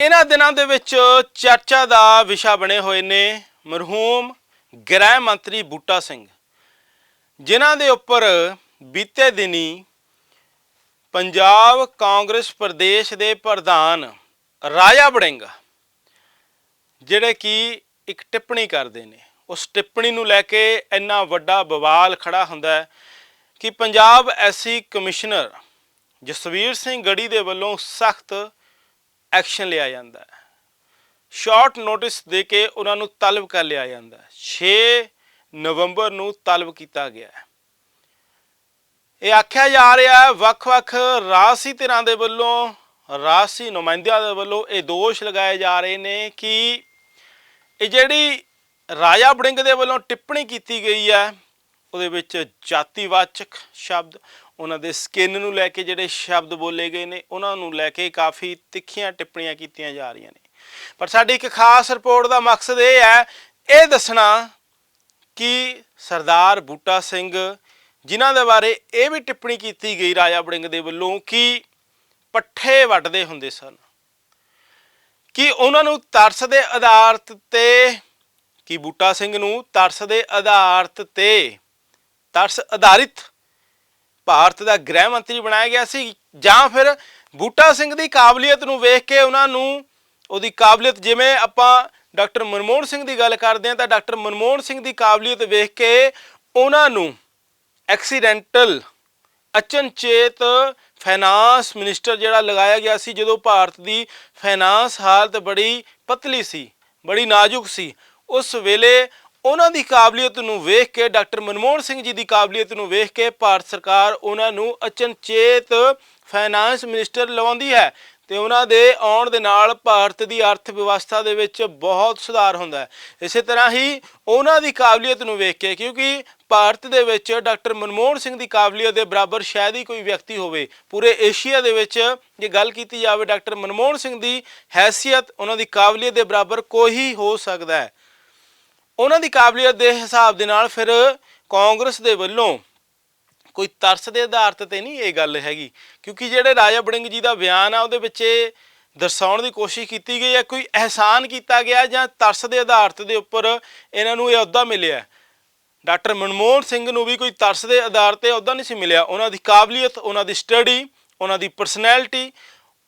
ਇਹਨਾਂ ਦਿਨਾਂ ਦੇ ਵਿੱਚ ਚਰਚਾ ਦਾ ਵਿਸ਼ਾ ਬਣੇ ਹੋਏ ਨੇ ਮਰਹੂਮ ਗ੍ਰਹਿ ਮੰਤਰੀ ਬੂਟਾ ਸਿੰਘ। ਜਿਨ੍ਹਾਂ ਦੇ ਉੱਪਰ ਬੀਤੇ ਦਿਨੀ ਪੰਜਾਬ ਕਾਂਗਰਸ ਪ੍ਰਦੇਸ਼ ਦੇ ਪ੍ਰਧਾਨ ਰਾਜਾ ਬੜਿੰਗ ਜਿਹੜੇ ਕਿ ਇੱਕ ਟਿੱਪਣੀ ਕਰਦੇ ਨੇ, ਉਸ ਟਿੱਪਣੀ ਨੂੰ ਲੈ ਕੇ ਇੰਨਾ ਵੱਡਾ ਬਵਾਲ ਖੜਾ ਹੁੰਦਾ ਹੈ ਕਿ ਪੰਜਾਬ ਐਸਸੀ ਕਮਿਸ਼ਨਰ ਜਸਵੀਰ ਸਿੰਘ ਗੜੀ ਦੇ ਵੱਲੋਂ ਸਖਤ ਐਕਸ਼ਨ ਲਿਆ ਜਾਂਦਾ ਹੈ। ਸ਼ਾਰਟ ਨੋਟਿਸ ਦੇ ਕੇ ਉਹਨਾਂ ਨੂੰ ਤਲਬ ਕਰ ਲਿਆ ਜਾਂਦਾ ਹੈ। 6 ਨਵੰਬਰ ਨੂੰ ਤਲਬ ਕੀਤਾ ਗਿਆ ਹੈ। ਇਹ ਆਖਿਆ ਜਾ ਰਿਹਾ ਹੈ, ਵੱਖ-ਵੱਖ ਰਾਜਸੀ ਧਿਰਾਂ ਦੇ ਵੱਲੋਂ ਰਾਜਸੀ ਨੁਮਾਇੰਦਿਆਂ ਦੇ ਵੱਲੋਂ ਇਹ ਦੋਸ਼ ਲਗਾਏ ਜਾ ਰਹੇ ਨੇ ਕਿ ਇਹ ਜਿਹੜੀ ਰਾਜਾ ਬੜਿੰਗ ਦੇ ਵੱਲੋਂ ਟਿੱਪਣੀ ਕੀਤੀ ਗਈ ਹੈ, ਉਹਦੇ ਵਿੱਚ ਜਾਤੀਵਾਚਕ ਸ਼ਬਦ ਉਹਨਾਂ ਦੇ ਸਕਿਨ ਨੂੰ ਲੈ ਕੇ ਜਿਹੜੇ ਸ਼ਬਦ ਬੋਲੇ ਗਏ ਨੇ, ਉਹਨਾਂ ਨੂੰ ਲੈ ਕੇ ਕਾਫੀ ਤਿੱਖੀਆਂ ਟਿੱਪਣੀਆਂ ਕੀਤੀਆਂ ਜਾ ਰਹੀਆਂ ਨੇ। ਪਰ ਸਾਡੀ ਇੱਕ ਖਾਸ ਰਿਪੋਰਟ ਦਾ ਮਕਸਦ ਇਹ ਹੈ, ਇਹ ਦੱਸਣਾ ਕਿ ਸਰਦਾਰ ਬੂਟਾ ਸਿੰਘ ਜਿਨ੍ਹਾਂ ਦੇ ਬਾਰੇ ਇਹ ਵੀ ਟਿੱਪਣੀ ਕੀਤੀ ਗਈ ਰਾਜਾ ਬੜਿੰਗ ਦੇ ਵੱਲੋਂ ਕਿ ਪੱਠੇ ਵੱਢਦੇ ਹੁੰਦੇ ਸਨ। ਕਿ ਉਹਨਾਂ ਨੂੰ ਤਰਸ ਦੇ ਆਧਾਰ ਤੇ, ਕਿ ਬੂਟਾ ਸਿੰਘ ਨੂੰ ਤਰਸ ਦੇ ਆਧਾਰਤ ਤੇ, ਤਰਸ ਆਧਾਰਿਤ ਭਾਰਤ ਦਾ ਗ੍ਰਹਿ ਮੰਤਰੀ ਬਣਾਇਆ ਗਿਆ ਸੀ, ਜਾਂ ਫਿਰ ਬੂਟਾ ਸਿੰਘ ਦੀ ਕਾਬਲੀਅਤ ਨੂੰ ਵੇਖ ਕੇ ਉਹਨਾਂ ਨੂੰ ਉਹਦੀ ਕਾਬਲੀਅਤ ਜਿਵੇਂ ਆਪਾਂ ਡਾਕਟਰ ਮਨਮੋਹਨ ਸਿੰਘ ਦੀ ਗੱਲ ਕਰਦੇ ਹਾਂ, ਤਾਂ ਡਾਕਟਰ ਮਨਮੋਹਨ ਸਿੰਘ ਦੀ ਕਾਬਲੀਅਤ ਵੇਖ ਕੇ ਉਹਨਾਂ ਨੂੰ ਐਕਸੀਡੈਂਟਲ ਅਚਨਚੇਤ ਫਾਈਨਾਂਸ ਮਿਨਿਸਟਰ ਜਿਹੜਾ ਲਗਾਇਆ ਗਿਆ ਸੀ, ਜਦੋਂ ਭਾਰਤ ਦੀ ਫਾਈਨਾਂਸ ਹਾਲਤ ਬੜੀ ਪਤਲੀ ਸੀ, ਬੜੀ ਨਾਜ਼ੁਕ ਸੀ, ਉਸ ਵੇਲੇ ਉਹਨਾਂ ਦੀ ਕਾਬਲੀਅਤ ਨੂੰ ਵੇਖ ਕੇ ਡਾਕਟਰ ਮਨਮੋਹਨ ਸਿੰਘ ਜੀ ਦੀ ਕਾਬਲੀਅਤ ਨੂੰ ਵੇਖ ਕੇ ਭਾਰਤ ਸਰਕਾਰ ਉਹਨਾਂ ਨੂੰ ਅਚਨਚੇਤ ਫਾਈਨਾਂਸ ਮਿਨਿਸਟਰ ਲਵਾਉਂਦੀ ਹੈ ਤੇ ਉਹਨਾਂ ਦੇ ਆਉਣ ਦੇ ਨਾਲ ਭਾਰਤ ਦੀ ਅਰਥ ਵਿਵਸਥਾ ਦੇ ਵਿੱਚ ਬਹੁਤ ਸੁਧਾਰ ਹੁੰਦਾ ਹੈ। ਇਸੇ ਤਰ੍ਹਾਂ ਹੀ ਉਹਨਾਂ ਦੀ ਕਾਬਲੀਅਤ ਨੂੰ ਵੇਖ ਕੇ, ਕਿਉਂਕਿ ਭਾਰਤ ਦੇ ਵਿੱਚ ਡਾਕਟਰ ਮਨਮੋਹਨ ਸਿੰਘ ਦੀ ਕਾਬਲੀਅਤ ਦੇ ਬਰਾਬਰ ਸ਼ਾਇਦ ਹੀ ਕੋਈ ਵਿਅਕਤੀ ਹੋਵੇ। ਪੂਰੇ ਏਸ਼ੀਆ ਦੇ ਵਿੱਚ ਜੇ ਗੱਲ ਕੀਤੀ ਜਾਵੇ ਡਾਕਟਰ ਮਨਮੋਹਨ ਸਿੰਘ ਦੀ, ਹੈਸੀਅਤ ਉਹਨਾਂ ਦੀ ਕਾਬਲੀਅਤ ਦੇ ਬਰਾਬਰ ਕੋਈ ਹੋ ਸਕਦਾ ਹੈ। ਉਹਨਾਂ ਦੀ ਕਾਬਲੀਅਤ ਦੇ ਹਿਸਾਬ ਦੇ ਨਾਲ ਫਿਰ ਕਾਂਗਰਸ ਦੇ ਵੱਲੋਂ ਕੋਈ ਤਰਸ ਦੇ ਆਧਾਰਤ ਤੇ ਨਹੀਂ ਇਹ ਗੱਲ ਹੈਗੀ, ਕਿਉਂਕਿ ਜਿਹੜੇ ਰਾਜਾ ਬੜਿੰਗ ਜੀ ਦਾ ਬਿਆਨ ਆ, ਉਹਦੇ ਵਿੱਚ ਇਹ ਦਰਸਾਉਣ ਦੀ ਕੋਸ਼ਿਸ਼ ਕੀਤੀ ਗਈ ਹੈ, ਕੋਈ ਅਹਿਸਾਨ ਕੀਤਾ ਗਿਆ ਜਾਂ ਤਰਸ ਦੇ ਆਧਾਰਤ ਦੇ ਉੱਪਰ ਇਹਨਾਂ ਨੂੰ ਇਹ ਅਹੁਦਾ ਮਿਲਿਆ। ਡਾਕਟਰ ਮਨਮੋਹਨ ਸਿੰਘ ਨੂੰ ਵੀ ਕੋਈ ਤਰਸ ਦੇ ਆਧਾਰ ਤੇ ਅਹੁਦਾ ਨਹੀਂ ਸੀ ਮਿਲਿਆ। ਉਹਨਾਂ ਦੀ ਕਾਬਲੀਅਤ, ਉਹਨਾਂ ਦੀ ਸਟੱਡੀ, ਉਹਨਾਂ ਦੀ ਪਰਸਨੈਲਿਟੀ,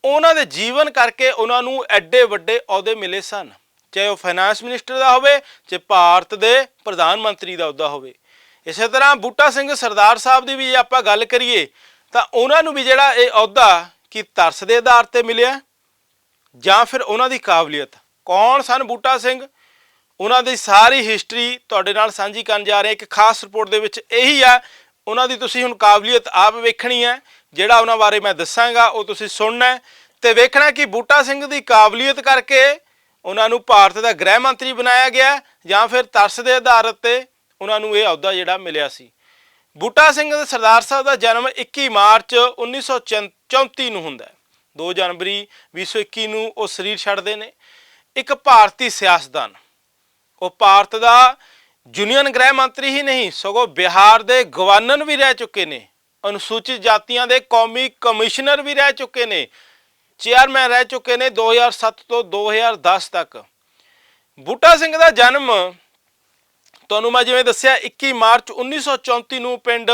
ਉਹਨਾਂ ਦੇ ਜੀਵਨ ਕਰਕੇ ਉਹਨਾਂ ਨੂੰ ਐਡੇ ਵੱਡੇ ਅਹੁਦੇ ਮਿਲੇ ਸਨ। ਚਾਹੇ ਉਹ ਫਾਈਨਾਂਸ ਮਿਨਿਸਟਰ ਦਾ ਹੋਵੇ, ਚਾਹੇ ਭਾਰਤ ਦੇ ਪ੍ਰਧਾਨ ਮੰਤਰੀ ਦਾ ਅਹੁਦਾ ਹੋਵੇ। ਇਸੇ ਤਰ੍ਹਾਂ ਬੂਟਾ ਸਿੰਘ ਸਰਦਾਰ ਸਾਹਿਬ ਦੀ ਵੀ ਜੇ ਆਪਾਂ ਗੱਲ ਕਰੀਏ, ਤਾਂ ਉਹਨਾਂ ਨੂੰ ਵੀ ਜਿਹੜਾ ਇਹ ਅਹੁਦਾ ਕੀ ਤਰਸ ਦੇ ਆਧਾਰ ਤੇ ਮਿਲਿਆ, ਜਾਂ ਫਿਰ ਉਹਨਾਂ ਦੀ ਕਾਬਲੀਅਤ। ਕੌਣ ਸਨ ਬੂਟਾ ਸਿੰਘ? ਉਹਨਾਂ ਦੀ ਸਾਰੀ ਹਿਸਟਰੀ ਤੁਹਾਡੇ ਨਾਲ ਸਾਂਝੀ ਕਰਨ ਜਾ ਰਹੇ ਇੱਕ ਖਾਸ ਰਿਪੋਰਟ ਦੇ ਵਿੱਚ ਇਹੀ ਆ, ਉਹਨਾਂ ਦੀ ਤੁਸੀਂ ਹੁਣ ਕਾਬਲੀਅਤ ਆਪ ਵੇਖਣੀ ਹੈ, ਜਿਹੜਾ ਉਹਨਾਂ ਬਾਰੇ ਮੈਂ ਦੱਸਾਂਗਾ, ਉਹ ਤੁਸੀਂ ਸੁਣਨਾ ਹੈ। ਤੇ ਵੇਖਣਾ ਕਿ ਬੂਟਾ ਸਿੰਘ ਦੀ ਕਾਬਲੀਅਤ ਕਰਕੇ ਉਹਨਾਂ ਨੂੰ ਭਾਰਤ ਦਾ ਗ੍ਰਹਿ ਮੰਤਰੀ ਬਣਾਇਆ ਗਿਆ ਜਾਂ ਫਿਰ ਤਰਸ ਦੇ ਆਧਾਰ ਤੇ ਉਹਨਾਂ ਨੂੰ ਇਹ ਅਹੁਦਾ ਜਿਹੜਾ ਮਿਲਿਆ ਸੀ। ਬੂਟਾ ਸਿੰਘ ਦੇ ਸਰਦਾਰ ਸਾਹਿਬ ਦਾ ਜਨਮ 21 ਮਾਰਚ 1934 ਨੂੰ ਹੁੰਦਾ ਹੈ। 2 ਜਨਵਰੀ 2021 ਨੂੰ ਉਹ ਸਰੀਰ ਛੱਡਦੇ ਨੇ। ਇੱਕ ਭਾਰਤੀ ਸਿਆਸਤਦਾਨ। ਉਹ ਭਾਰਤ ਦਾ ਯੂਨੀਅਨ ਗ੍ਰਹਿ ਮੰਤਰੀ ਹੀ ਨਹੀਂ, ਸਗੋਂ ਬਿਹਾਰ ਦੇ ਗਵਰਨਰ ਵੀ ਰਹਿ ਚੁੱਕੇ ਨੇ। ਅਨੁਸੂਚਿਤ ਜਾਤੀਆਂ ਦੇ ਕੌਮੀ ਕਮਿਸ਼ਨਰ ਵੀ ਰਹਿ ਚੁੱਕੇ ਨੇ। ਚੇਅਰਮੈਨ ਰਹਿ ਚੁੱਕੇ ਨੇ 2007 ਤੋਂ 2010 ਤੱਕ। ਬੂਟਾ ਸਿੰਘ ਦਾ ਜਨਮ ਤੁਹਾਨੂੰ ਮੈਂ ਜਿਵੇਂ ਦੱਸਿਆ 21 ਮਾਰਚ 1934 ਨੂੰ ਪਿੰਡ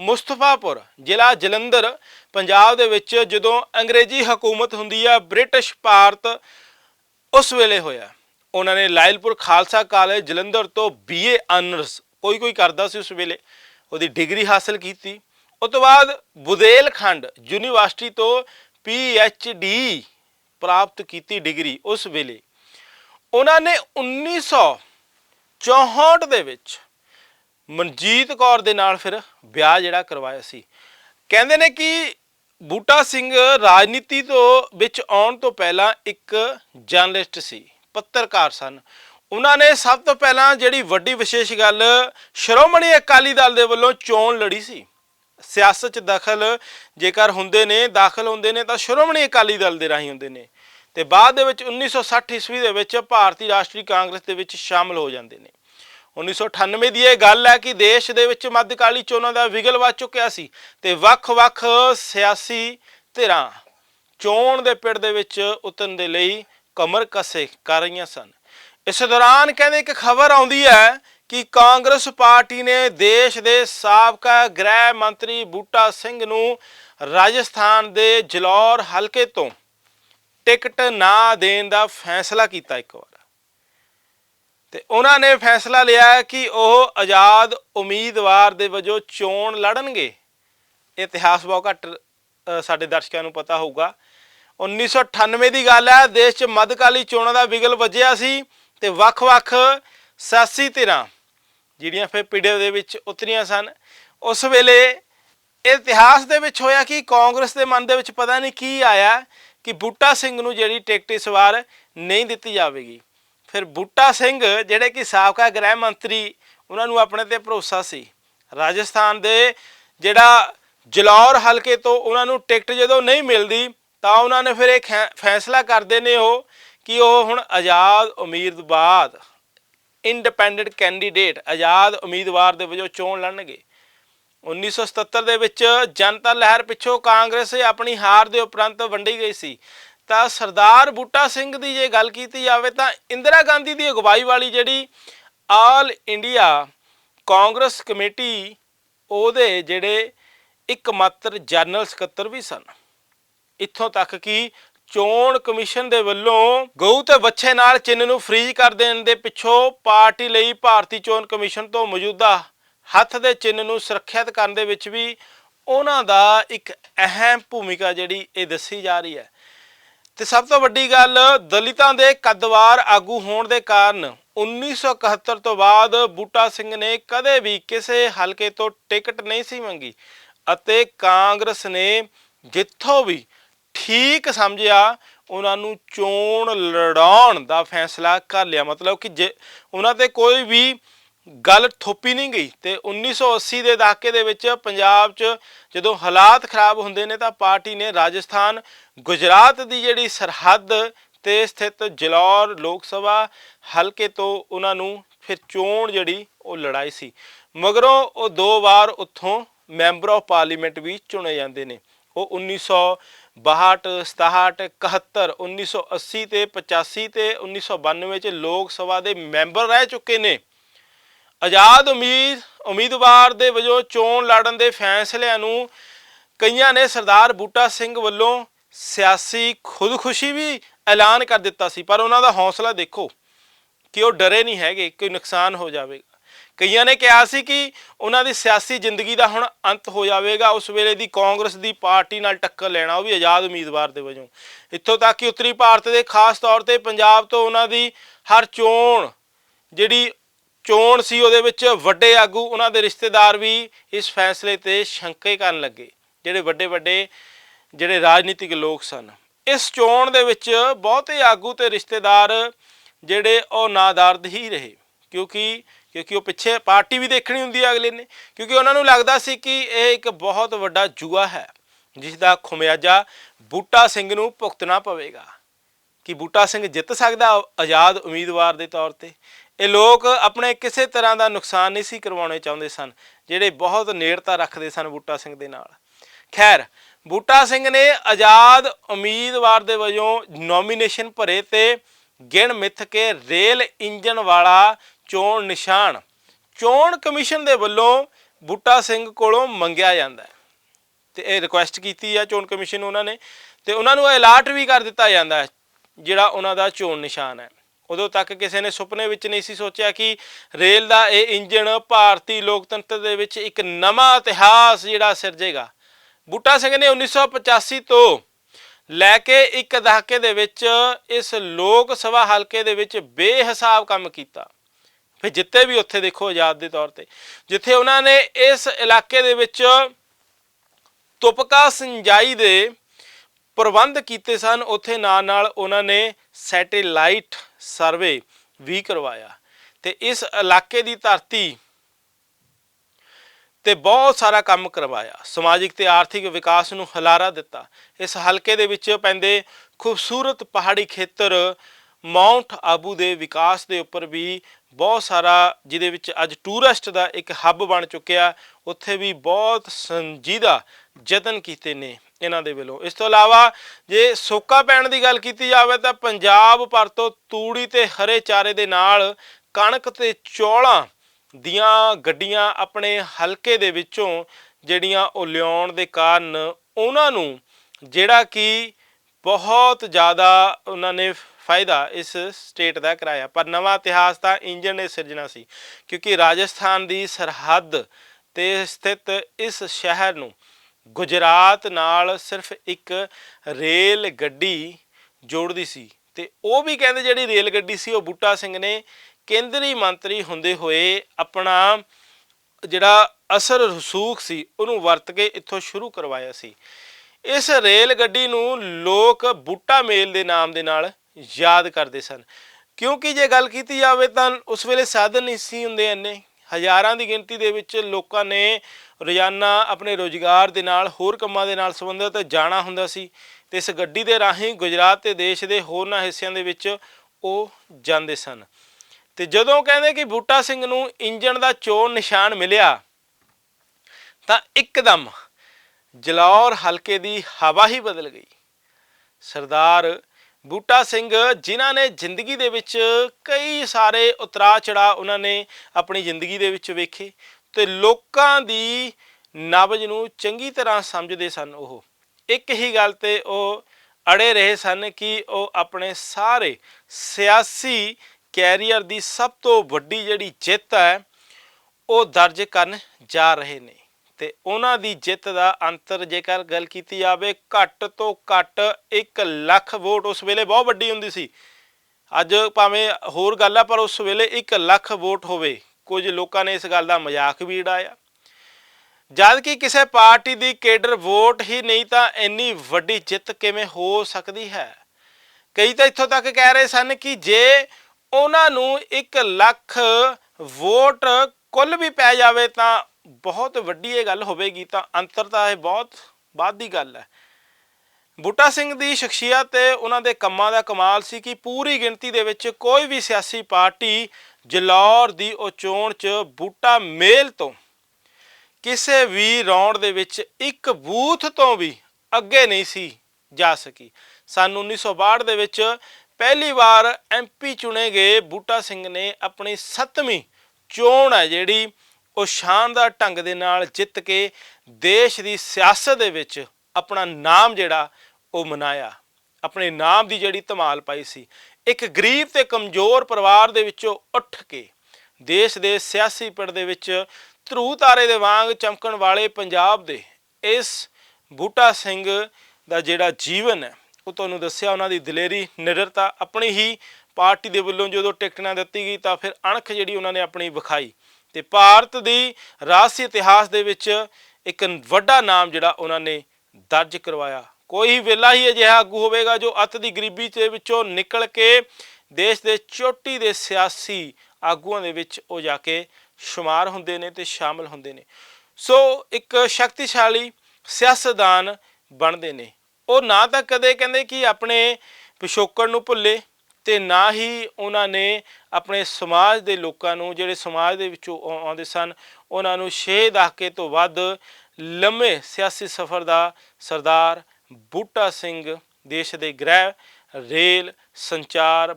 ਮੁਸਤਫਾਪੁਰ, ਜ਼ਿਲ੍ਹਾ ਜਲੰਧਰ, ਪੰਜਾਬ ਦੇ ਵਿੱਚ ਜਦੋਂ ਅੰਗਰੇਜ਼ੀ ਹਕੂਮਤ ਹੁੰਦੀ ਆ, ਬ੍ਰਿਟਿਸ਼ ਭਾਰਤ ਉਸ ਵੇਲੇ ਹੋਇਆ। ਉਹਨਾਂ ਨੇ ਲਾਇਲਪੁਰ ਖਾਲਸਾ ਕਾਲਜ ਜਲੰਧਰ ਤੋਂ ਬੀਏ ਆਨਰਸ ਕੋਈ ਕੋਈ ਕਰਦਾ ਸੀ ਉਸ ਵੇਲੇ, ਉਹਦੀ ਡਿਗਰੀ ਹਾਸਲ ਕੀਤੀ। ਉਸ ਤੋਂ ਬਾਅਦ ਬੁਦੇਲਖੰਡ ਯੂਨੀਵਰਸਿਟੀ ਤੋਂ ਡੀ ਪ੍ਰਾਪਤ ਕੀਤੀ ਡਿਗਰੀ ਉਸ ਵੇਲੇ। ਉਹਨਾਂ ਨੇ 1964 ਦੇ ਵਿੱਚ ਮਨਜੀਤ ਕੌਰ ਦੇ ਨਾਲ ਫਿਰ ਵਿਆਹ ਜਿਹੜਾ ਕਰਵਾਇਆ ਸੀ। ਕਹਿੰਦੇ ਨੇ ਕਿ ਬੂਟਾ ਸਿੰਘ ਰਾਜਨੀਤੀ ਤੋਂ ਵਿੱਚ ਆਉਣ ਤੋਂ ਪਹਿਲਾਂ ਇੱਕ ਜਰਨਲਿਸਟ ਸੀ, ਪੱਤਰਕਾਰ ਸਨ। ਉਹਨਾਂ ਨੇ ਸਭ ਤੋਂ ਪਹਿਲਾਂ ਜਿਹੜੀ ਵੱਡੀ ਵਿਸ਼ੇਸ਼ ਗੱਲ ਸ਼੍ਰੋਮਣੀ ਅਕਾਲੀ ਦਲ ਦੇ ਵੱਲੋਂ ਚੋਣ ਲੜੀ ਸੀ। ਸਿਆਸਤ 'ਚ ਦਖਲ ਜੇਕਰ ਹੁੰਦੇ ਨੇ, ਦਾਖਲ ਹੁੰਦੇ ਨੇ, ਤਾਂ ਸ਼੍ਰੋਮਣੀ ਅਕਾਲੀ ਦਲ ਦੇ ਰਾਹੀਂ ਹੁੰਦੇ ਨੇ। ਤੇ ਬਾਅਦ ਦੇ ਵਿੱਚ 1960 ਈਸਵੀ ਦੇ ਵਿੱਚ ਭਾਰਤੀ ਰਾਸ਼ਟਰੀ ਕਾਂਗਰਸ ਦੇ ਵਿੱਚ ਸ਼ਾਮਲ ਹੋ ਜਾਂਦੇ ਨੇ। 1998 ਦੀ ਇਹ ਗੱਲ ਹੈ ਕਿ ਦੇਸ਼ ਦੇ ਵਿੱਚ ਮੱਧਕਾਲੀ ਚੋਣਾਂ ਦਾ ਵਿਗਲ ਵੱਜ ਚੁੱਕਿਆ ਸੀ ਤੇ ਵੱਖ-ਵੱਖ ਸਿਆਸੀ ਧਿਰਾਂ ਚੋਣ ਦੇ ਪਿੜ ਦੇ ਵਿੱਚ ਉਤਰਨ ਦੇ ਲਈ ਕਮਰ ਕਸੇ ਕਰ ਰਹੀਆਂ ਸਨ। ਇਸ ਦੌਰਾਨ ਕਹਿੰਦੇ ਇੱਕ ਖਬਰ ਆਉਂਦੀ ਹੈ ਕਿ ਕਾਂਗਰਸ ਪਾਰਟੀ ਨੇ ਦੇਸ਼ ਦੇ ਸਾਬਕਾ ਗ੍ਰਹਿ ਮੰਤਰੀ ਬੂਟਾ ਸਿੰਘ ਨੂੰ ਰਾਜਸਥਾਨ ਦੇ ਜਲੌਰ ਹਲਕੇ ਤੋਂ ਟਿਕਟ ਨਾ ਦੇਣ ਦਾ ਫੈਸਲਾ ਕੀਤਾ ਇੱਕ ਵਾਰ। ਤੇ ਉਹਨਾਂ ਨੇ ਫੈਸਲਾ ਲਿਆ ਕਿ ਉਹ ਆਜ਼ਾਦ ਉਮੀਦਵਾਰ ਦੇ ਵਜੋਂ ਚੋਣ ਲੜਨਗੇ। ਇਤਿਹਾਸ ਬਹੁਤ ਘੱਟ ਸਾਡੇ ਦਰਸ਼ਕਾਂ ਨੂੰ ਪਤਾ ਹੋਊਗਾ। 1998 ਦੀ ਗੱਲ ਹੈ, ਦੇਸ਼ 'ਚ ਮੱਧਕਾਲੀ ਚੋਣਾਂ ਦਾ ਵਿਗਲ ਵੱਜਿਆ ਸੀ ਤੇ ਵੱਖ-ਵੱਖ ਸਿਆਸੀ ਧਿਰਾਂ ਜਿਹੜੀਆਂ ਫਿਰ ਪਿੜੇ ਦੇ ਵਿੱਚ ਉਤਰੀਆਂ ਸਨ, ਉਸ ਵੇਲੇ ਇਤਿਹਾਸ ਦੇ ਵਿੱਚ ਹੋਇਆ ਕਿ, ਕਾਂਗਰਸ ਦੇ ਮਨ ਦੇ ਵਿੱਚ ਪਤਾ ਨਹੀਂ ਕੀ ਆਇਆ ਕਿ ਬੂਟਾ ਸਿੰਘ ਨੂੰ ਜਿਹੜੀ ਟਿਕਟ ਇਸ ਵਾਰ ਨਹੀਂ ਦਿੱਤੀ ਜਾਵੇਗੀ। ਫਿਰ ਬੂਟਾ ਸਿੰਘ ਜਿਹੜੇ ਕਿ ਸਾਬਕਾ ਗ੍ਰਹਿ ਮੰਤਰੀ, ਉਹਨਾਂ ਨੂੰ ਆਪਣੇ ਤੇ ਭਰੋਸਾ ਸੀ। ਰਾਜਸਥਾਨ ਦੇ ਜਿਹੜਾ ਜਲੌਰ ਹਲਕੇ ਤੋਂ ਉਹਨਾਂ ਨੂੰ ਟਿਕਟ ਜਦੋਂ ਨਹੀਂ ਮਿਲਦੀ, ਤਾਂ ਉਹਨਾਂ ਨੇ ਫਿਰ ਇਹ ਖੈ- ਫੈਸਲਾ ਕਰਦੇ ਨੇ ਉਹ ਕਿ ਉਹ ਹੁਣ ਆਜ਼ਾਦ ਉਮੀਦਵਾਰ ਇੰਡੀਪੈਂਡੈਂਟ ਕੈਂਡੀਡੇਟ ਆਜ਼ਾਦ ਉਮੀਦਵਾਰ ਦੇ ਵਜੋਂ ਚੋਣ ਲੜਨਗੇ। 1977 ਦੇ ਵਿੱਚ ਜਨਤਾ ਲਹਿਰ ਪਿੱਛੋਂ ਕਾਂਗਰਸ ਆਪਣੀ ਹਾਰ ਦੇ ਉਪਰੰਤ ਵੰਡੀ ਗਈ ਸੀ। ਤਾਂ ਸਰਦਾਰ ਬੂਟਾ ਸਿੰਘ ਦੀ ਜੇ ਗੱਲ ਕੀਤੀ ਜਾਵੇ ਤਾਂ ਇੰਦਰਾ ਗਾਂਧੀ ਦੀ ਅਗਵਾਈ ਵਾਲੀ ਜਿਹੜੀ ਆਲ ਇੰਡੀਆ ਕਾਂਗਰਸ ਕਮੇਟੀ, ਉਹਦੇ ਜਿਹੜੇ ਇੱਕਮਾਤਰ ਜਨਰਲ ਸਕੱਤਰ ਵੀ ਸਨ। ਇੱਥੋਂ ਤੱਕ ਕਿ ਚੋਣ ਕਮਿਸ਼ਨ ਦੇ ਵੱਲੋਂ ਗਊ ਤੇ ਬੱਚੇ ਨਾਲ ਚਿੰਨ੍ਹ ਨੂੰ ਫ੍ਰੀਜ਼ ਕਰ ਦੇਣ ਦੇ ਪਿੱਛੋਂ ਪਾਰਟੀ ਲਈ ਭਾਰਤੀ ਚੋਣ ਕਮਿਸ਼ਨ ਤੋਂ ਮੌਜੂਦਾ ਹੱਥ ਦੇ ਚਿੰਨ੍ਹ ਨੂੰ ਸੁਰੱਖਿਅਤ ਕਰਨ ਦੇ ਵਿੱਚ ਵੀ ਉਹਨਾਂ ਦਾ ਇੱਕ ਅਹਿਮ ਭੂਮਿਕਾ ਜਿਹੜੀ ਇਹ ਦੱਸੀ ਜਾ ਰਹੀ ਹੈ। ਤੇ ਸਭ ਤੋਂ ਵੱਡੀ ਗੱਲ, ਦਲਿਤਾਂ ਦੇ ਕੱਦਵਾਰ ਆਗੂ ਹੋਣ ਦੇ ਕਾਰਨ 1971 ਤੋਂ ਬਾਅਦ ਬੂਟਾ ਸਿੰਘ ਨੇ ਕਦੇ ਵੀ ਕਿਸੇ ਹਲਕੇ ਤੋਂ ਟਿਕਟ ਨਹੀਂ ਸੀ ਮੰਗੀ ਅਤੇ ਕਾਂਗਰਸ ਨੇ ਜਿੱਥੋਂ ਵੀ ਠੀਕ ਸਮਝਿਆ, ਉਹਨਾਂ ਨੂੰ ਚੋਣ ਲੜਾਉਣ ਦਾ ਫੈਸਲਾ ਕਰ ਲਿਆ। ਮਤਲਬ ਕਿ ਜੇ ਉਹਨਾਂ ਤੇ ਕੋਈ ਵੀ ਗੱਲ ਥੋਪੀ ਨਹੀਂ ਗਈ ਤੇ 1980 ਦੇ ਦਹਾਕੇ ਦੇ ਵਿੱਚ ਪੰਜਾਬ 'ਚ ਜਦੋਂ ਹਾਲਾਤ ਖਰਾਬ ਹੁੰਦੇ ਨੇ ਤਾਂ ਪਾਰਟੀ ਨੇ ਰਾਜਸਥਾਨ, ਗੁਜਰਾਤ ਦੀ ਜਿਹੜੀ ਸਰਹੱਦ ਤੇ ਸਥਿਤ ਜਲੌਰ ਲੋਕ ਸਭਾ ਹਲਕੇ ਤੋਂ ਉਹਨਾਂ ਨੂੰ ਫਿਰ ਚੋਣ ਜਿਹੜੀ ਉਹ ਲੜਾਈ ਸੀ। ਮਗਰੋਂ ਉਹ ਦੋ ਵਾਰ ਉੱਥੋਂ ਮੈਂਬਰ ਆਫ ਪਾਰਲੀਮੈਂਟ ਵੀ ਚੁਣੇ ਜਾਂਦੇ ਨੇ। ਉਹ 1962 67 71 1980 ਤੇ 85 ਤੇ 1992 ਚ ਲੋਕ ਸਭਾ ਦੇ ਮੈਂਬਰ ਰਹਿ ਚੁੱਕੇ ਨੇ। ਆਜ਼ਾਦ ਉਮੀਦ, ਉਮੀਦਵਾਰ ਦੇ ਵਜੋਂ ਚੋਣ ਲੜਨ ਦੇ ਫੈਸਲਿਆਂ ਨੂੰ ਕਈਆਂ ਨੇ ਸਰਦਾਰ ਬੂਟਾ ਸਿੰਘ ਵੱਲੋਂ ਸਿਆਸੀ ਖੁਦਕੁਸ਼ੀ ਵੀ ਐਲਾਨ ਕਰ ਦਿੱਤਾ ਸੀ, ਪਰ ਉਹਨਾਂ ਦਾ ਹੌਸਲਾ ਦੇਖੋ ਕਿ ਉਹ ਡਰੇ ਨਹੀਂ ਹੈਗੇ, ਕੋਈ ਨੁਕਸਾਨ ਹੋ ਜਾਵੇਗਾ। ਕਈਆਂ ਨੇ ਕਿਹਾ ਸੀ ਕਿ ਉਹਨਾਂ ਦੀ ਸਿਆਸੀ ਜ਼ਿੰਦਗੀ ਦਾ ਹੁਣ ਅੰਤ ਹੋ ਜਾਵੇਗਾ, ਉਸ ਵੇਲੇ ਦੀ ਕਾਂਗਰਸ ਦੀ ਪਾਰਟੀ ਨਾਲ ਟੱਕਰ ਲੈਣਾ, ਉਹ ਵੀ ਆਜ਼ਾਦ ਉਮੀਦਵਾਰ ਦੇ ਵਜੋਂ। ਇੱਥੋਂ ਤੱਕ ਕਿ ਉੱਤਰੀ ਭਾਰਤ ਦੇ ਖਾਸ ਤੌਰ ਤੇ ਪੰਜਾਬ ਤੋਂ ਉਹਨਾਂ ਦੀ ਹਰ ਚੋਣ, ਜਿਹੜੀ ਚੋਣ ਸੀ ਉਹਦੇ ਵਿੱਚ ਵੱਡੇ ਆਗੂ, ਉਹਨਾਂ ਦੇ ਰਿਸ਼ਤੇਦਾਰ ਵੀ ਇਸ ਫੈਸਲੇ ਤੇ ਸ਼ੰਕੇ ਕਰਨ ਲੱਗੇ, ਜਿਹੜੇ ਵੱਡੇ ਵੱਡੇ, ਜਿਹੜੇ ਰਾਜਨੀਤਿਕ ਲੋਕ ਸਨ। ਇਸ ਚੋਣ ਦੇ ਵਿੱਚ ਬਹੁਤੇ ਆਗੂ ਤੇ ਰਿਸ਼ਤੇਦਾਰ ਜਿਹੜੇ ਉਹ ਨਾਦਰਦ ਹੀ ਰਹੇ। ਕਿਉਂਕਿ ਕਿਉਂਕਿ ਉਹ ਪਿੱਛੇ ਪਾਰਟੀ ਵੀ ਦੇਖਣੀ ਹੁੰਦੀ ਹੈ ਅਗਲੇ ਨੇ, ਕਿਉਂਕਿ ਉਹਨਾਂ ਨੂੰ ਲੱਗਦਾ ਸੀ ਕਿ ਇਹ ਇੱਕ ਬਹੁਤ ਵੱਡਾ ਜੂਆ ਹੈ, ਜਿਸ ਦਾ ਖੁਮਿਆਜਾ ਬੂਟਾ ਸਿੰਘ ਨੂੰ ਭੁਗਤਣਾ ਪਵੇਗਾ। ਕਿ ਬੂਟਾ ਸਿੰਘ ਜਿੱਤ ਸਕਦਾ ਆਜ਼ਾਦ ਉਮੀਦਵਾਰ ਦੇ ਤੌਰ ਤੇ, ਇਹ ਲੋਕ ਆਪਣੇ ਕਿਸੇ ਤਰ੍ਹਾਂ ਦਾ ਨੁਕਸਾਨ ਨਹੀਂ ਸੀ ਕਰਵਾਉਣੇ ਚਾਹੁੰਦੇ ਸਨ, ਜਿਹੜੇ ਬਹੁਤ ਨੇੜਤਾ ਰੱਖਦੇ ਸਨ ਬੂਟਾ ਸਿੰਘ ਦੇ ਨਾਲ। ਖੈਰ, ਬੂਟਾ ਸਿੰਘ ਨੇ ਆਜ਼ਾਦ ਉਮੀਦਵਾਰ ਦੇ ਵਜੋਂ ਨੋਮੀਨੇਸ਼ਨ ਭਰੇ ਤੇ ਗਿਣ ਮਿੱਥ ਕੇ ਰੇਲ ਇੰਜਨ ਵਾਲਾ ਚੋਣ ਨਿਸ਼ਾਨ। ਚੋਣ ਕਮਿਸ਼ਨ ਦੇ ਵੱਲੋਂ ਬੂਟਾ ਸਿੰਘ ਕੋਲੋਂ ਮੰਗਿਆ ਜਾਂਦਾ ਹੈ। ਤੇ ਇਹ ਰਿਕੁਐਸਟ ਕੀਤੀ ਆ ਚੋਣ ਕਮਿਸ਼ਨ ਉਹਨਾਂ ਨੇ। ਤੇ ਉਹਨਾਂ ਨੂੰ ਅਲਰਟ ਵੀ ਕਰ ਦਿੱਤਾ ਜਾਂਦਾ ਹੈ, ਜਿਹੜਾ ਉਹਨਾਂ ਦਾ ਚੋਣ ਨਿਸ਼ਾਨ ਹੈ। ਉਦੋਂ ਤੱਕ ਕਿਸੇ ਨੇ ਸੁਪਨੇ ਵਿੱਚ ਨਹੀਂ ਸੀ ਸੋਚਿਆ ਕਿ ਰੇਲ ਦਾ ਇਹ ਇੰਜਣ ਭਾਰਤੀ ਲੋਕਤੰਤਰ ਦੇ ਵਿੱਚ ਇੱਕ ਨਵਾਂ ਇਤਿਹਾਸ ਜਿਹੜਾ ਸਿਰਜੇਗਾ। ਬੂਟਾ ਸਿੰਘ ਨੇ 1985 ਤੋਂ ਲੈ ਕੇ ਇੱਕ ਦਹਾਕੇ ਦੇ ਵਿੱਚ ਇਸ ਲੋਕ ਸਭਾ ਹਲਕੇ ਦੇ ਵਿੱਚ ਬੇਹਿਸਾਬ ਕੰਮ ਕੀਤਾ। ਫਿਰ ਜਿੱਤੇ ਵੀ ਉੱਥੇ ਦੇਖੋ ਆਜ਼ਾਦ ਦੇ ਤੌਰ ਤੇ, ਜਿੱਥੇ ਉਹਨਾਂ ਨੇ ਇਸ ਇਲਾਕੇ ਦੇ ਵਿੱਚ ਤੁਪਕਾ ਸਿੰਜਾਈ ਦੇ ਪ੍ਰਬੰਧ ਕੀਤੇ ਸਨ, ਉੱਥੇ ਨਾਲ ਨਾਲ ਉਹਨਾਂ ਨੇ ਸੈਟੇਲਾਈਟ ਸਰਵੇ ਵੀ ਕਰਵਾਇਆ। ਤੇ ਇਸ ਇਲਾਕੇ ਦੀ ਧਰਤੀ ਤੇ ਬਹੁਤ ਸਾਰਾ ਕੰਮ ਕਰਵਾਇਆ। ਸਮਾਜਿਕ ਤੇ ਆਰਥਿਕ ਵਿਕਾਸ ਨੂੰ ਹਲਾਰਾ ਦਿੱਤਾ। ਇਸ ਹਲਕੇ ਦੇ ਵਿੱਚ ਪੈਂਦੇ ਖੂਬਸੂਰਤ ਪਹਾੜੀ ਖੇਤਰ ਮਾਉਂਟ ਆਬੂ ਦੇ ਵਿਕਾਸ ਦੇ ਉੱਪਰ ਵੀ ਬਹੁਤ ਸਾਰਾ ਜਿਹਦੇ ਵਿੱਚ ਅੱਜ ਟੂਰਿਸਟ ਦਾ ਇੱਕ ਹੱਬ ਬਣ ਚੁੱਕਿਆ। ਉੱਥੇ ਵੀ ਬਹੁਤ ਸੰਜੀਦਾ ਯਤਨ ਕੀਤੇ ਨੇ ਇਹਨਾਂ ਦੇ ਵੱਲੋਂ। ਇਸ ਤੋਂ ਇਲਾਵਾ ਜੇ ਸੋਕਾ ਪੈਣ ਦੀ ਗੱਲ ਕੀਤੀ ਜਾਵੇ ਤਾਂ ਪੰਜਾਬ ਭਰ ਤੋਂ ਤੂੜੀ ਤੇ ਹਰੇ ਚਾਰੇ ਦੇ ਨਾਲ ਕਣਕ ਤੇ ਚੌਲਾਂ ਦੀਆਂ ਗੱਡੀਆਂ ਆਪਣੇ ਹਲਕੇ ਦੇ ਵਿੱਚੋਂ ਜਿਹੜੀਆਂ ਉਹ ਲਿਆਉਣ ਦੇ ਕਾਰਨ ਉਹਨਾਂ ਨੂੰ ਜਿਹੜਾ ਕਿ ਬਹੁਤ ਜ਼ਿਆਦਾ ਉਹਨਾਂ ਨੇ ਫਾਇਦਾ ਇਸ ਸਟੇਟ ਦਾ ਕਰਾਇਆ। ਪਰ ਨਵਾਂ ਇਤਿਹਾਸ ਤਾਂ ਇੰਜਨ ਨੇ ਸਿਰਜਣਾ ਸੀ, ਕਿਉਂਕਿ ਰਾਜਸਥਾਨ ਦੀ ਸਰਹੱਦ ਤੇ ਸਥਿਤ ਇਸ ਸ਼ਹਿਰ ਨੂੰ ਗੁਜਰਾਤ ਨਾਲ ਸਿਰਫ ਇੱਕ ਰੇਲ ਗੱਡੀ ਜੋੜਦੀ ਸੀ ਤੇ ਉਹ ਵੀ ਕਹਿੰਦੇ ਜਿਹੜੀ ਰੇਲ ਗੱਡੀ ਸੀ ਉਹ ਬੂਟਾ ਸਿੰਘ ਨੇ ਕੇਂਦਰੀ ਮੰਤਰੀ ਹੁੰਦੇ ਹੋਏ ਆਪਣਾ ਜਿਹੜਾ ਅਸਰ ਰਸੂਖ ਸੀ ਉਹਨੂੰ ਵਰਤ ਕੇ ਇੱਥੋਂ ਸ਼ੁਰੂ ਕਰਵਾਇਆ ਸੀ। ਇਸ ਰੇਲ ਗੱਡੀ ਨੂੰ ਲੋਕ ਬੂਟਾ ਮੇਲ ਦੇ ਨਾਮ ਦੇ ਨਾਲ ਯਾਦ ਕਰਦੇ ਸਨ। ਕਿਉਂਕਿ ਜੇ ਗੱਲ ਕੀਤੀ ਜਾਵੇ ਤਾਂ ਉਸ ਵੇਲੇ ਸਾਧਨ ਨਹੀਂ ਸੀ ਹੁੰਦੇ ਇੰਨੇ। ਹਜ਼ਾਰਾਂ ਦੀ ਗਿਣਤੀ ਦੇ ਵਿੱਚ ਲੋਕਾਂ ਨੇ ਰੋਜ਼ਾਨਾ ਆਪਣੇ ਰੋਜ਼ਗਾਰ ਦੇ ਨਾਲ, ਹੋਰ ਕੰਮਾਂ ਦੇ ਨਾਲ ਸੰਬੰਧਿਤ ਜਾਣਾ ਹੁੰਦਾ ਸੀ ਤੇ ਇਸ ਗੱਡੀ ਦੇ ਰਾਹੀਂ ਗੁਜਰਾਤ ਤੇ ਦੇਸ਼ ਦੇ ਹੋਰਨਾਂ ਹਿੱਸਿਆਂ ਦੇ ਵਿੱਚ ਉਹ ਜਾਂਦੇ ਸਨ। ਤੇ ਜਦੋਂ ਕਹਿੰਦੇ ਕਿ ਬੂਟਾ ਸਿੰਘ ਨੂੰ ਇੰਜਣ ਦਾ ਚੋਣ ਨਿਸ਼ਾਨ ਮਿਲਿਆ, ਤਾਂ ਇੱਕਦਮ ਜਲੌਰ ਹਲਕੇ ਦੀ ਹਵਾ ਹੀ ਬਦਲ ਗਈ। ਸਰਦਾਰ ਬੂਟਾ ਸਿੰਘ, ਜਿਨ੍ਹਾਂ ਨੇ ਜ਼ਿੰਦਗੀ ਦੇ ਵਿੱਚ ਕਈ ਸਾਰੇ ਉਤਰਾ ਚੜਾ ਉਹਨਾਂ ਨੇ ਆਪਣੀ ਜ਼ਿੰਦਗੀ ਦੇ ਵਿੱਚ ਵੇਖੇ ਤੇ ਲੋਕਾਂ ਦੀ ਨਬਜ ਨੂੰ ਚੰਗੀ ਤਰ੍ਹਾਂ ਸਮਝਦੇ ਸਨ ਉਹ। ਇੱਕ ਹੀ ਗੱਲ ਤੇ ਉਹ ਅੜੇ ਰਹੇ ਸਨ ਕਿ ਉਹ ਆਪਣੇ ਸਾਰੇ ਸਿਆਸੀ ਕੈਰੀਅਰ ਦੀ ਸਭ ਤੋਂ ਵੱਡੀ ਜਿਹੜੀ ਜਿੱਤ ਹੈ, ਉਹ ਦਰਜ ਕਰਨ ਜਾ ਰਹੇ ਨੇ। ਤੇ ਉਹਨਾਂ ਦੀ ਜਿੱਤ ਦਾ ਅੰਤਰ ਜੇਕਰ ਗੱਲ ਕੀਤੀ ਜਾਵੇ, ਘੱਟ ਤੋਂ ਘੱਟ 1 ਲੱਖ ਵੋਟ ਉਸ ਵੇਲੇ ਬਹੁਤ ਵੱਡੀ ਹੁੰਦੀ ਸੀ। ਅੱਜ ਭਾਵੇਂ ਹੋਰ ਗੱਲ ਆ, ਪਰ ਉਸ ਵੇਲੇ 1 ਲੱਖ ਵੋਟ ਹੋਵੇ, ਕੁਝ ਲੋਕਾਂ ਨੇ ਇਸ ਗੱਲ ਦਾ ਮਜ਼ਾਕ ਵੀ ਉਡਾਇਆ। ਜਦ ਕਿ ਕਿਸੇ ਪਾਰਟੀ ਦੀ ਕੇਡਰ ਵੋਟ ਹੀ ਨਹੀਂ ਤਾਂ ਇੰਨੀ ਵੱਡੀ ਜਿੱਤ ਕਿਵੇਂ ਹੋ ਸਕਦੀ ਹੈ? ਕਈ ਤਾਂ ਇੱਥੋਂ ਤੱਕ ਕਹਿ ਰਹੇ ਸਨ ਕਿ ਜੇ ਉਹਨਾਂ ਨੂੰ 1 ਲੱਖ ਵੋਟ ਕੁੱਲ ਵੀ ਪੈ ਜਾਵੇ ਤਾਂ ਬਹੁਤ ਵੱਡੀ ਇਹ ਗੱਲ ਹੋਵੇਗੀ ਤਾਂ ਅੰਤਰ ਤਾਂ ਇਹ ਬਹੁਤ ਬਾਅਦ ਦੀ ਗੱਲ ਹੈ। ਬੂਟਾ ਸਿੰਘ ਦੀ ਸ਼ਖਸੀਅਤ ਤੇ ਉਹਨਾਂ ਦੇ ਕੰਮਾਂ ਦਾ ਕਮਾਲ ਸੀ ਕਿ ਪੂਰੀ ਗਿਣਤੀ ਦੇ ਵਿੱਚ ਕੋਈ ਵੀ ਸਿਆਸੀ ਪਾਰਟੀ ਜਲੌਰ ਦੀ ਉਹ ਚੋਣ 'ਚ ਬੂਟਾ ਮੇਲ ਤੋਂ ਕਿਸੇ ਵੀ ਰੌਂਡ ਦੇ ਵਿੱਚ ਇੱਕ ਬੂਥ ਤੋਂ ਵੀ ਅੱਗੇ ਨਹੀਂ ਸੀ ਜਾ ਸਕੀ। ਸਨ 1962 ਦੇ ਵਿੱਚ ਪਹਿਲੀ ਵਾਰ ਐਮਪੀ ਚੁਣੇ ਗਏ ਬੂਟਾ ਸਿੰਘ ਨੇ ਆਪਣੀ 7ਵੀਂ ਚੋਣ ਹੈ ਜਿਹੜੀ ਉਹ ਸ਼ਾਨਦਾਰ ਢੰਗ ਦੇ ਨਾਲ ਜਿੱਤ ਕੇ ਦੇਸ਼ ਦੀ ਸਿਆਸਤ ਦੇ ਵਿੱਚ ਆਪਣਾ ਨਾਮ ਜਿਹੜਾ ਉਹ ਮਨਾਇਆ। ਆਪਣੇ ਨਾਮ ਦੀ ਜਿਹੜੀ ਧਮਾਲ ਪਾਈ ਸੀ। ਇੱਕ ਗਰੀਬ ਤੇ ਕਮਜ਼ੋਰ ਪਰਿਵਾਰ ਦੇ ਵਿੱਚੋਂ ਉੱਠ ਕੇ ਦੇਸ਼ ਦੇ ਸਿਆਸੀ ਪਿੜ ਦੇ ਵਿੱਚ ਧਰੂ ਤਾਰੇ ਦੇ ਵਾਂਗ ਚਮਕਣ ਵਾਲੇ ਪੰਜਾਬ ਦੇ ਇਸ ਬੂਟਾ ਸਿੰਘ ਦਾ ਜਿਹੜਾ ਜੀਵਨ ਹੈ, ਉਹ ਤੁਹਾਨੂੰ ਦੱਸਿਆ ਉਹਨਾਂ ਦੀ ਦਲੇਰੀ, ਨਿਡਰਤਾ, ਆਪਣੀ ਹੀ ਪਾਰਟੀ ਦੇ ਵੱਲੋਂ ਜਦੋਂ ਟਿਕਟ ਨਾ ਦਿੱਤੀ ਗਈ ਤਾਂ ਫਿਰ ਅਣਖ ਜਿਹੜੀ ਉਹਨਾਂ ਨੇ ਆਪਣੀ ਵਿਖਾਈ। ਤੇ ਭਾਰਤ ਦੀ ਰਾਸ਼ਟਰੀ ਇਤਿਹਾਸ ਦੇ ਵਿੱਚ ਇੱਕ ਵੱਡਾ ਨਾਮ ਜਿਹੜਾ ਉਹਨਾਂ ਨੇ ਦਰਜ ਕਰਵਾਇਆ। ਕੋਈ ਵੇਲਾ ਹੀ ਅਜਿਹਾ ਆਗੂ ਹੋਵੇਗਾ ਜੋ ਅੱਤ ਦੀ ਗਰੀਬੀ ਦੇ ਵਿੱਚੋਂ ਨਿਕਲ ਕੇ ਦੇਸ਼ ਦੇ ਚੋਟੀ ਦੇ ਸਿਆਸੀ ਆਗੂਆਂ ਦੇ ਵਿੱਚ ਉਹ ਜਾ ਕੇ ਸ਼ੁਮਾਰ ਹੁੰਦੇ ਨੇ ਤੇ ਸ਼ਾਮਲ ਹੁੰਦੇ ਨੇ। ਸੋ ਇੱਕ ਸ਼ਕਤੀਸ਼ਾਲੀ ਸਿਆਸਤਦਾਨ ਬਣਦੇ ਨੇ। ਉਹ ਨਾ ਤਾਂ ਕਦੇ ਕਹਿੰਦੇ ਕਿ ਆਪਣੇ ਪਿਛੋਕੜ ਨੂੰ ਭੁੱਲੇ ਤੇ ਨਾ ਹੀ ਉਹਨਾਂ ਨੇ ਆਪਣੇ ਸਮਾਜ ਦੇ ਲੋਕਾਂ ਨੂੰ, ਜਿਹੜੇ ਸਮਾਜ ਦੇ ਵਿੱਚੋਂ ਆਉਂਦੇ ਸਨ, ਉਹਨਾਂ ਨੂੰ ਛੇ ਦਹਾਕੇ ਤੋਂ ਵੱਧ ਲੰਮੇ ਸਿਆਸੀ ਸਫ਼ਰ ਦਾ ਸਰਦਾਰ ਬੂਟਾ ਸਿੰਘ ਦੇਸ਼ ਦੇ ਗ੍ਰਹਿ, ਰੇਲ ਸੰਚਾਰ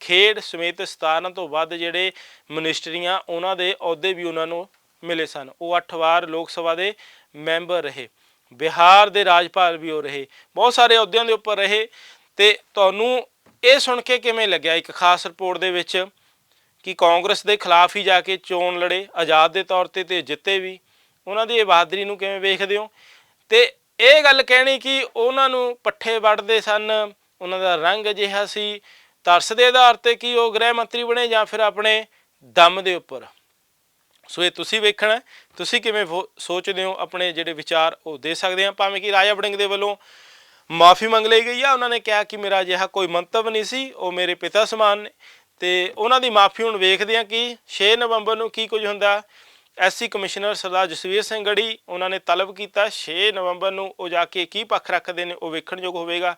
ਖੇਡ ਸਮੇਤ 17 ਤੋਂ ਵੱਧ ਜਿਹੜੇ ਮਿਨਿਸਟਰੀਆਂ, ਉਹਨਾਂ ਦੇ ਅਹੁਦੇ ਵੀ ਉਹਨਾਂ ਨੂੰ ਮਿਲੇ ਸਨ। ਉਹ 8 ਵਾਰ ਲੋਕ ਸਭਾ ਦੇ ਮੈਂਬਰ ਰਹੇ। ਬਿਹਾਰ ਦੇ ਰਾਜਪਾਲ ਵੀ ਉਹ ਰਹੇ। ਬਹੁਤ ਸਾਰੇ ਅਹੁਦਿਆਂ ਦੇ ਉੱਪਰ ਰਹੇ ਤੇ ਤੁਹਾਨੂੰ ਇਹ ਸੁਣ ਕੇ ਕਿਵੇਂ ਲੱਗਿਆ ਇੱਕ ਖਾਸ ਰਿਪੋਰਟ ਦੇ ਵਿੱਚ ਕਿ ਕਾਂਗਰਸ ਦੇ ਖਿਲਾਫ ਹੀ ਜਾ ਕੇ ਚੋਣ ਲੜੇ, ਆਜ਼ਾਦ ਦੇ ਤੌਰ ਤੇ ਤੇ ਜਿੱਤੇ ਵੀ। ਉਹਨਾਂ ਦੀ ਇਹ ਬਹਾਦਰੀ ਨੂੰ ਕਿਵੇਂ ਵੇਖਦੇ ਹੋ? ਤੇ ਇਹ ਗੱਲ ਕਹਿਣੀ ਕਿ ਉਹਨਾਂ ਨੂੰ ਪੱਠੇ ਵੱਢਦੇ ਸਨ, ਉਹਨਾਂ ਦਾ ਰੰਗ ਅਜਿਹਾ ਸੀ, ਤਰਸ ਦੇ ਆਧਾਰ ਤੇ ਕਿ ਉਹ ਗ੍ਰਹਿ ਮੰਤਰੀ ਬਣੇ ਜਾਂ ਫਿਰ ਆਪਣੇ ਦਮ ਦੇ ਉੱਪਰ? ਸੋ ਇਹ ਤੁਸੀਂ ਵੇਖਣਾ ਤੁਸੀਂ ਕਿਵੇਂ ਫੋ- ਸੋਚਦੇ ਹੋ? ਆਪਣੇ ਜਿਹੜੇ ਵਿਚਾਰ ਉਹ ਦੇ ਸਕਦੇ ਆ ਭਾਵੇਂ ਕਿ ਰਾਜਾ ਵੜਿੰਗ ਦੇ ਵੱਲੋਂ ਮਾਫੀ ਮੰਗ ਲਈ ਗਈ ਆ। ਉਹਨਾਂ ਨੇ ਕਿਹਾ ਕਿ ਮੇਰਾ ਅਜਿਹਾ ਕੋਈ ਮੰਤਵ ਨਹੀਂ ਸੀ। ਉਹ ਮੇਰੇ ਪਿਤਾ ਸਮਾਨ ਨੇ। ਤੇ ਉਹਨਾਂ ਦੀ ਮਾਫੀ ਹੁਣ ਵੇਖਦੇ ਆ ਕਿ 6 ਨਵੰਬਰ ਨੂੰ ਕੀ ਕੁਝ ਹੁੰਦਾ। ਐਸਸੀ ਕਮਿਸ਼ਨਰ ਸਰਦਾਰ ਜਸਵੀਰ ਸਿੰਘ ਗੜੀ ਉਹਨਾਂ ਨੇ ਤਲਬ ਕੀਤਾ। 6 ਨਵੰਬਰ ਨੂੰ ਉਹ ਜਾ ਕੇ ਕੀ ਪੱਖ ਰੱਖਦੇ ਨੇ ਉਹ ਵੇਖਣਯੋਗ ਹੋਵੇਗਾ।